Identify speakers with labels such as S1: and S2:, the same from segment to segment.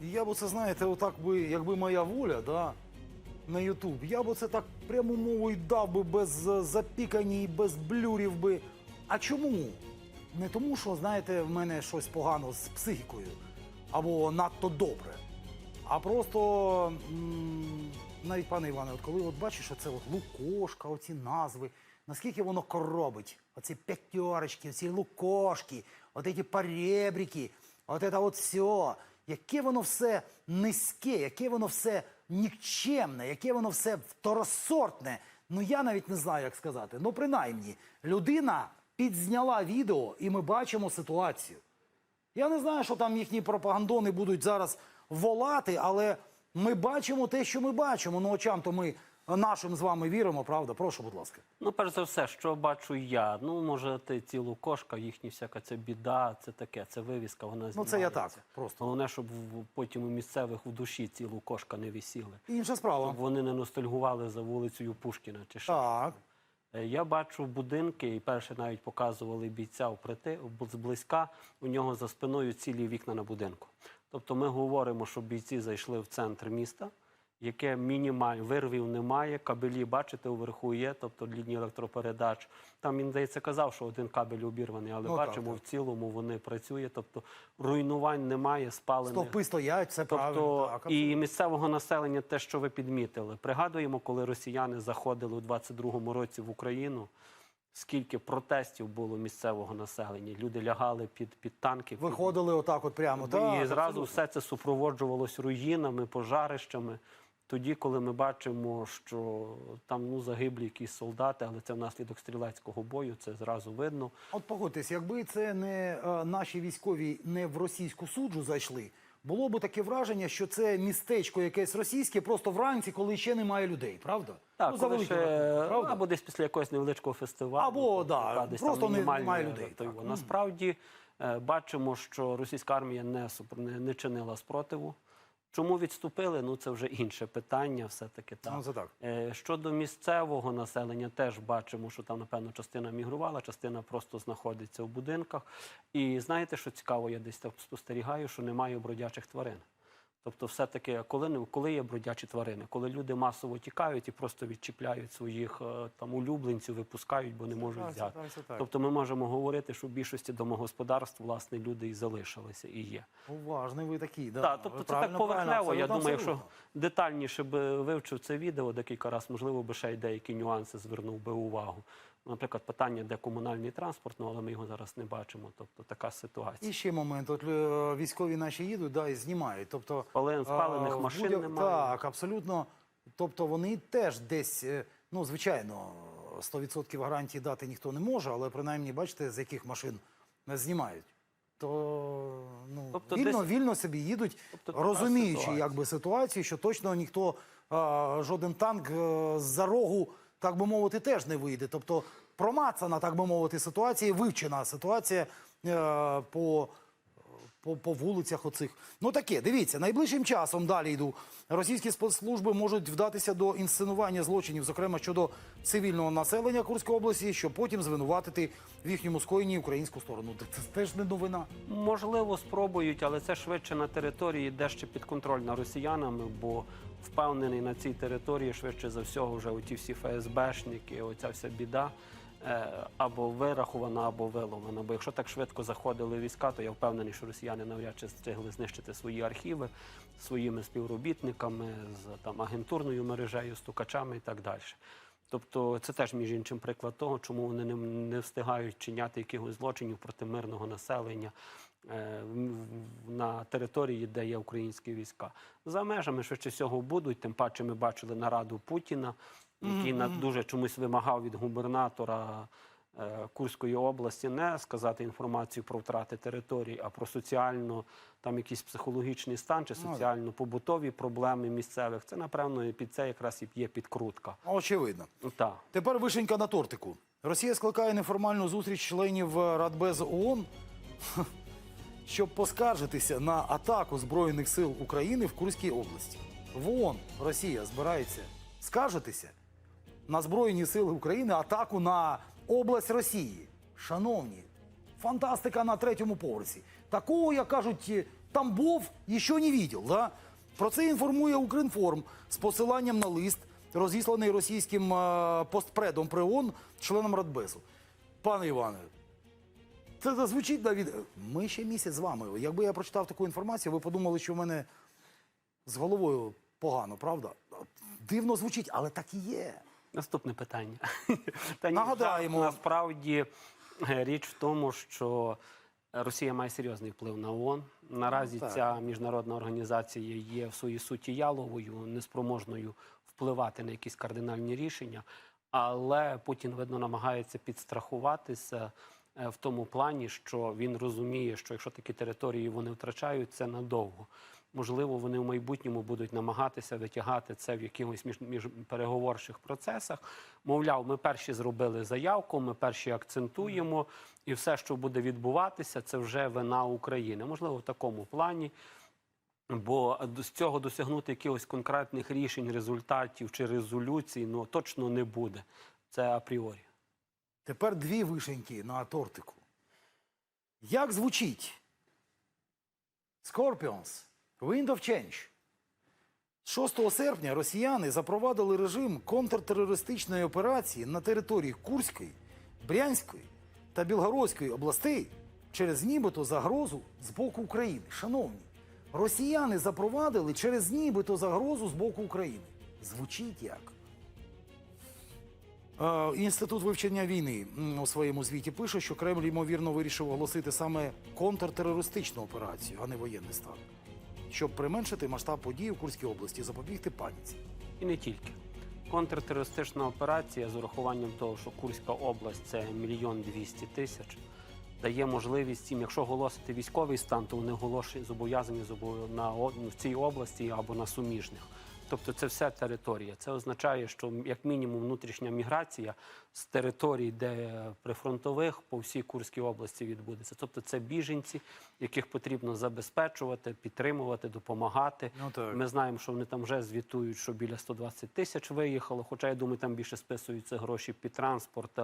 S1: Я б оце, знаєте, отак би, якби моя воля, да, на Ютуб, я б оце так пряму мовою дав би без запікань і без блюрів би. А чому? Не тому, що, знаєте, в мене щось погано з психікою або надто добре. А просто навіть пане Іване, от коли от бачиш, оце от лукошка, оці назви, наскільки воно коробить, оці п'ятерочки, оці лукошки, от ці поребрики, от це от все, яке воно все низьке, яке воно все нікчемне, яке воно все второсортне. Ну я навіть не знаю, як сказати. Ну, принаймні, людина підзняла відео, і ми бачимо ситуацію. Я не знаю, що там їхні пропагандони будуть зараз волати, але ми бачимо те, що ми бачимо. Ну, очам то ми нашим з вами віримо, правда? Прошу, будь ласка.
S2: Ну, перш за все, що бачу я. Ну, може, ти цілу кошка, їхні всяка це біда, це таке, це вивіска, вона
S1: Ну, це я так, просто.
S2: Головне, щоб потім у місцевих в душі цілу кошка не висіли.
S1: Інша справа.
S2: Щоб вони не ностальгували за вулицею Пушкіна чи що.
S1: Так.
S2: Е, Я бачу будинки, і перше навіть показували бійця вприти, зблизька, у нього за спиною цілі вікна на будинку. Тобто ми говоримо, що бійці зайшли в центр міста, яке мінімально вирвів немає, кабелі, бачите, уверху є, тобто лінії електропередач. Там він, здається, казав, що один кабель обірваний, але
S1: Ну,
S2: бачимо,
S1: так.
S2: в цілому вони працюють, тобто руйнувань немає, спалених.
S1: Стовпи стоять, це правильно.
S2: Тобто
S1: Так,
S2: і місцевого населення, те, що ви підмітили, пригадуємо, коли росіяни заходили у 22-му році в Україну. Скільки протестів було місцевого населення? Люди лягали під, під танки, під-
S1: Виходили отак, от прямо.
S2: і
S1: Так,
S2: зразу
S1: абсолютно.
S2: все це супроводжувалось руїнами, пожарищами. Тоді, коли ми бачимо, що там ну загиблі якісь солдати, але це внаслідок стрілецького бою, це зразу видно.
S1: От погодьтесь, якби це не е, наші військові не в російську суджу зайшли, було б таке враження, що це містечко якесь російське, просто вранці, коли ще немає людей, правда?
S2: Так,
S1: ну,
S2: коли ще,
S1: правда?
S2: або десь після якогось невеличкого фестивалю.
S1: Або,
S2: тобто,
S1: да,
S2: десь
S1: просто
S2: там
S1: немає людей, так.
S2: Насправді е, бачимо, що російська армія не, не, не чинила спротиву. Чому відступили? Ну це вже інше питання, все-таки так.
S1: Ну, це так.
S2: Е, Щодо місцевого населення, теж бачимо, що там, напевно, частина мігрувала, частина просто знаходиться в будинках. І знаєте, що цікаво, я десь так спостерігаю, що немає бродячих тварин. Тобто, все-таки, коли, коли є бродячі тварини, коли люди масово тікають і просто відчіпляють своїх е, там улюбленців, випускають, бо не можуть
S1: так,
S2: взяти.
S1: так, це так.
S2: Тобто ми можемо говорити, що в більшості домогосподарств власне люди і залишилися і є.
S1: Уважний ви такий, да.
S2: Так, тобто
S1: Ви
S2: це так поверхнево. Я думаю, якщо детальніше би вивчив це відео декілька разів, можливо, би ще й деякі нюанси звернув би увагу. Наприклад, питання, де комунальний транспорт, ну але ми його зараз не бачимо. Тобто така ситуація.
S1: І ще момент. От е, військові наші їдуть, да, і знімають. Тобто
S2: Спален- спалених
S1: е,
S2: машин
S1: будь-
S2: немає.
S1: Так, абсолютно. Тобто вони теж десь, е, ну звичайно, 100% гарантії дати ніхто не може, але принаймні бачите, з яких машин знімають. То ну
S2: Тобто
S1: вільно,
S2: десь-
S1: вільно собі їдуть,
S2: Тобто
S1: розуміючи
S2: ситуація.
S1: якби ситуацію, що точно ніхто а, жоден танк е, з-за рогу, так би мовити, теж не вийде. Тобто промацана, так би мовити, ситуація, вивчена ситуація е, по по, по вулицях оцих. Ну таке, дивіться, найближчим часом далі йду. Російські спецслужби можуть вдатися до інсценування злочинів, зокрема щодо цивільного населення Курської області, щоб потім звинуватити в їхньому скоєнні українську сторону. Це, теж не новина.
S2: Можливо, спробують, але це швидше на території, де ще підконтрольна росіянами, бо впевнений на цій території швидше за всього вже оті всі ФСБшники, оця вся біда або вирахована, або виловлена. Бо якщо так швидко заходили війська, то я впевнений, що росіяни навряд чи встигли знищити свої архіви своїми співробітниками з там агентурною мережею, стукачами і так далі. Тобто це теж між іншим приклад того, чому вони не, не встигають чиняти якихось злочинів проти мирного населення е, на території, де є українські війська. За межами швидше всього будуть. Тим паче ми бачили нараду Путіна, який на дуже чомусь вимагав від губернатора. е, Курської області не сказати інформацію про втрати територій, а про соціально там якийсь психологічний стан чи соціально-побутові проблеми місцевих. Це напевно під це якраз і є підкрутка.
S1: Очевидно.
S2: Так.
S1: Тепер вишенька на тортику. Росія скликає неформальну зустріч членів Радбезу ООН, щоб поскаржитися на атаку Збройних сил України в Курській області. В ООН Росія збирається скаржитися на Збройні сили України атаку на область Росії. Шановні, фантастика на третьому поверсі. Такого, як кажуть, Тамбов еще не видел. Да? Про це інформує Укрінформ з посиланням на лист, розісланий російським е, постпредом при ООН, членом Радбезу. Пане Іване, це зазвучить навіть. Ми ще місяць з вами. Якби я прочитав таку інформацію, ви подумали, що в мене з головою погано, правда? Дивно звучить, але так і є.
S2: Наступне питання. Та ні,
S1: Нагадаємо.
S2: Насправді е, річ в тому, що Росія має серйозний вплив на ООН. Наразі
S1: так.
S2: ця міжнародна організація є в своїй суті яловою, неспроможною впливати на якісь кардинальні рішення. Але Путін, видно, намагається підстрахуватися е, в тому плані, що він розуміє, що якщо такі території вони втрачають, це надовго. Можливо, вони в майбутньому будуть намагатися витягати це в якихось між, між переговорчих процесах. Мовляв, ми перші зробили заявку, ми перші акцентуємо, і все, що буде відбуватися, це вже вина України. Можливо, в такому плані. Бо з цього досягнути якихось конкретних рішень, результатів чи резолюцій ну точно не буде. Це апріорі.
S1: Тепер дві вишеньки на тортику. Як звучить? Scorpions, Wind of Change. 6 серпня росіяни запровадили режим контртерористичної операції на території Курської, Брянської та Білгородської областей через нібито загрозу з боку України. Шановні, росіяни запровадили через нібито загрозу з боку України. Звучить як? Інститут вивчення війни у своєму звіті пише, що Кремль ймовірно вирішив оголосити саме контртерористичну операцію, а не воєнний стан, щоб применшити масштаб подій у Курській області, запобігти паніці.
S2: І не тільки. Контртерористична операція з урахуванням того, що Курська область це мільйон двісті тисяч, дає можливість їм, якщо оголосити військовий стан, то вони зобов'язані в цій області або на суміжних. Тобто це вся територія. Це означає, що як мінімум внутрішня міграція з територій, де прифронтових по всій Курській області відбудеться. Тобто це біженці, яких потрібно забезпечувати, підтримувати, допомагати.
S1: Ну, так.
S2: Ми знаємо, що вони там вже звітують, що біля 120 тисяч виїхало. Хоча я думаю, там більше списуються гроші під транспорт,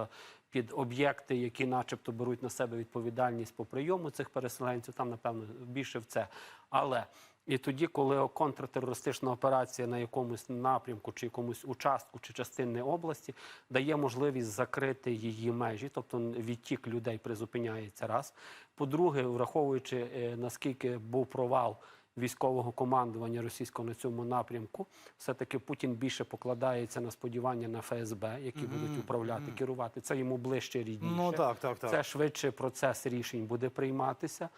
S2: під об'єкти, які, начебто, беруть на себе відповідальність по прийому цих переселенців. Там, напевно, більше в це. Але і тоді, коли контртерористична операція на якомусь напрямку, чи якомусь участку чи частини області дає можливість закрити її межі, тобто відтік людей призупиняється раз. По-друге, враховуючи е, наскільки був провал військового командування російського на цьому напрямку, все-таки Путін більше покладається на сподівання на ФСБ, які будуть управляти, керувати. Це йому ближче рідніше.
S1: Ну так, так, так.
S2: Це швидше процес рішень буде прийматися.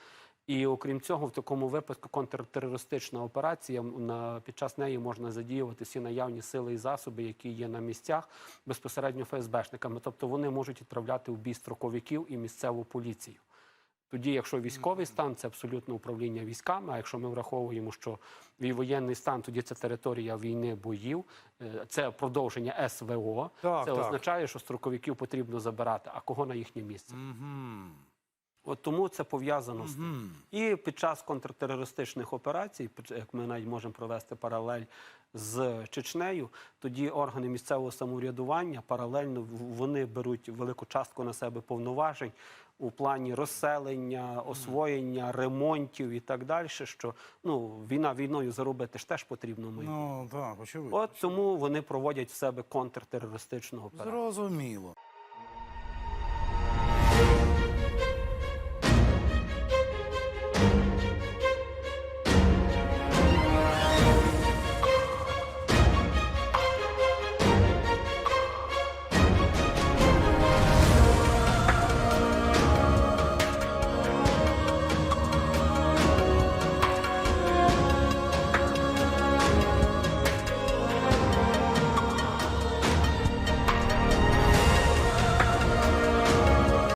S2: І окрім цього, в такому випадку контртерористична операція на під час неї можна задіювати всі наявні сили і засоби, які є на місцях безпосередньо ФСБшниками. Тобто вони можуть відправляти в бій строковиків і місцеву поліцію. Тоді, якщо військовий стан, це абсолютно управління військами. А якщо ми враховуємо, що воєнний стан, тоді це територія війни боїв, е, це продовження СВО.
S1: Так,
S2: це
S1: так.
S2: означає, що строковиків потрібно забирати. А кого на їхнє місце?
S1: Мгм.
S2: От тому це пов'язано з тим. І під час контртерористичних операцій, як ми навіть можемо провести паралель з Чечнею, тоді органи місцевого самоврядування паралельно вони беруть велику частку на себе повноважень у плані розселення, освоєння, ремонтів і так далі. Що ну війна війною заробити ж теж потрібно ми.
S1: Ну так, очевидно.
S2: От тому вони проводять в себе контртерористичну операцію.
S1: Зрозуміло.